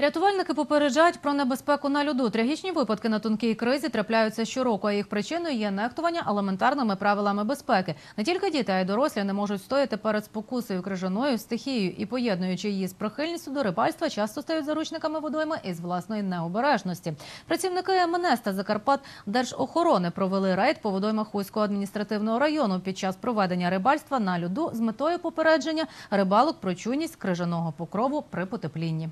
Рятувальники попереджають про небезпеку на льоду. Трагічні випадки на тонкій кризі трапляються щороку, а їх причиною є нехтування елементарними правилами безпеки. Не тільки діти, а й дорослі не можуть стояти перед спокусою крижаною стихією і поєднуючи її з прихильністю до рибальства, часто стають заручниками водойми із власної необережності. Працівники МНС та Закарпат Держохорони провели рейд по водоймах Хуського адміністративного району під час проведення рибальства на льоду з метою попередження рибалок про чуйність крижаного покрову при потеплінні.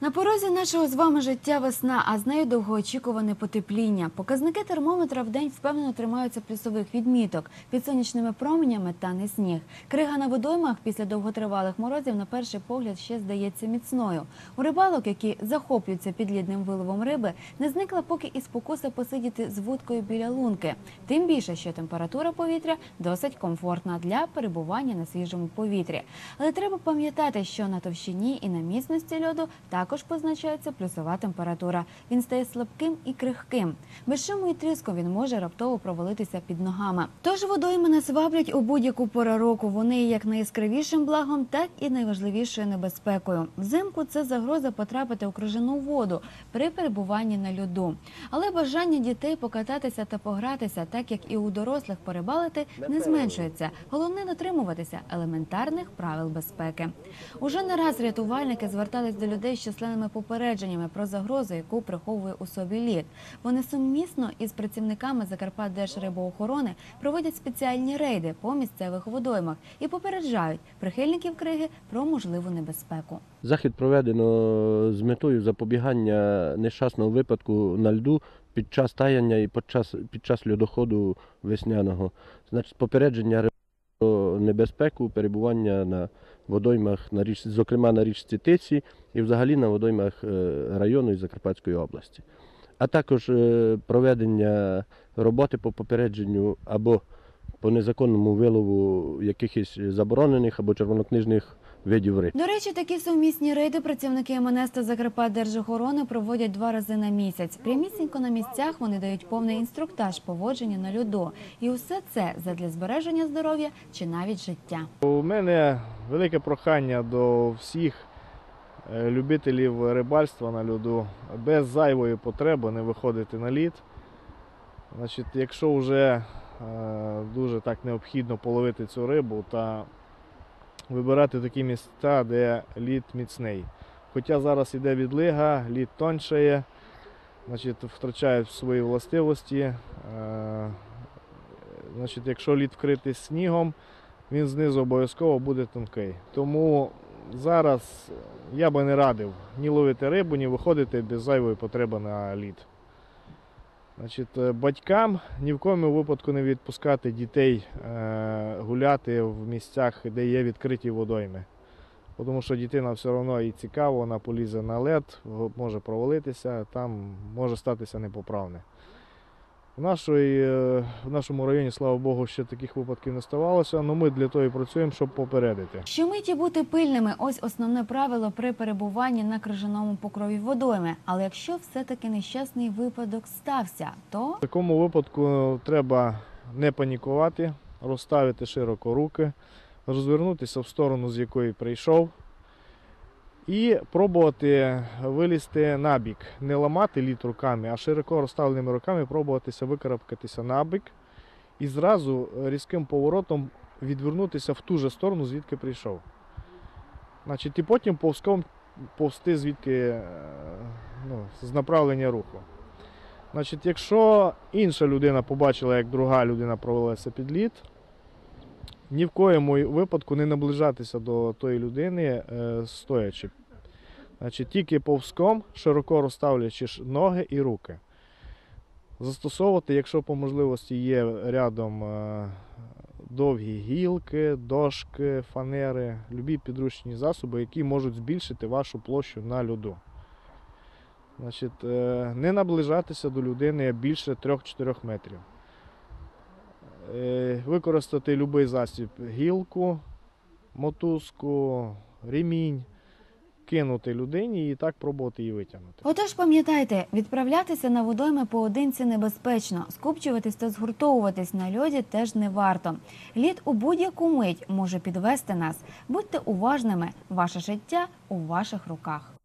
На порозі нашого з вами життя весна, а з нею довгоочікуване потепління. Показники термометра в день впевнено тримаються плюсових відміток. Під сонячними променями тане сніг. Крига на водоймах після довготривалих морозів на перший погляд ще здається міцною. У рибалок, які захоплюються підлідним виловом риби, не зникла поки і спокуса посидіти з вудкою біля лунки. Тим більше, що температура повітря досить комфортна для перебування на свіжому повітрі. Але треба пам'ятати, що на товщині і на міцності льоду також позначається плюсова температура. Він стає слабким і крихким. Без шуму і тріску він може раптово провалитися під ногами. Тож водойми нас ваблять у будь-яку пору року. Вони є як найяскравішим благом, так і найважливішою небезпекою. Взимку це загроза потрапити у крижану воду при перебуванні на льоду. Але бажання дітей покататися та погратися, так як і у дорослих порибалити, не зменшується. Головне дотримуватися елементарних правил безпеки. Уже не раз рятувальники звертались до людей з численними попередженнями про загрозу, яку приховує у собі лід. Вони сумісно із працівниками Закарпатдержрибоохорони проводять спеціальні рейди по місцевих водоймах і попереджають прихильників криги про можливу небезпеку. Захід проведено з метою запобігання нещасного випадку на льду під час таяння і під час, під час льодоходу весняного. Значить, попередження про небезпеку перебування на водоймах, на річці, зокрема на річці Тиці і взагалі на водоймах е, району і Закарпатської області. А також е, проведення роботи по попередженню або по незаконному вилову якихось заборонених або червонокнижних видів риб. До речі, такі сумісні рейди працівники МНС та Закарпатдержохорони проводять два рази на місяць. Прямісінько на місцях вони дають повний інструктаж поводження на льоду. І усе це задля збереження здоров'я чи навіть життя. У мене велике прохання до всіх е, любителів рибальства на льоду без зайвої потреби не виходити на лід. Значить, якщо вже е, дуже так необхідно половити цю рибу, та вибирати такі місця, де лід міцний. Хоча зараз іде відлига, лід тоншає, значить, втрачають свої властивості. Е, значить, якщо лід вкритий снігом, він знизу обов'язково буде тонкий. Тому зараз я би не радив ні ловити рибу, ні виходити без зайвої потреби на лід. Значить, е, батькам ні в коєму випадку не відпускати дітей е, гуляти в місцях, де є відкриті водойми. Тому що дитина все одно і цікаво, вона полізе на лед, може провалитися, там може статися непоправне. В, нашої, е, в нашому районі, слава Богу, ще таких випадків не ставалося, але ми для того і працюємо, щоб попередити. Щомиті бути пильними ось основне правило при перебуванні на крижаному покрові водойми. Але якщо все-таки нещасний випадок стався, то В такому випадку треба не панікувати, розставити широко руки, розвернутися в сторону, з якої прийшов, і пробувати вилізти на бік. Не ламати лід руками, а широко розставленими руками пробуватися викарабкатися на бік і зразу різким поворотом відвернутися в ту же сторону, звідки прийшов. Значить, і потім повзком повсти звідки е, ну, з направлення руху. Значить, якщо інша людина побачила, як друга людина провелася під лід, ні в коєму випадку не наближатися до тої людини е, стоячи. Значить, тільки повзком, широко розставлячи ноги і руки. Застосовувати, якщо по можливості є рядом е, довгі гілки, дошки, фанери, любі підручні засоби, які можуть збільшити вашу площу на льоду. Значить, е, не наближатися до людини більше 3-4 метрів. Е, Використати будь-який засіб гілку, мотузку, ремінь, кинути людині і так пробувати її витягнути. Отож, пам'ятайте, відправлятися на водойми поодинці небезпечно, скупчуватись та згуртовуватись на льоді теж не варто. Лід у будь-яку мить може підвести нас. Будьте уважними, ваше життя у ваших руках.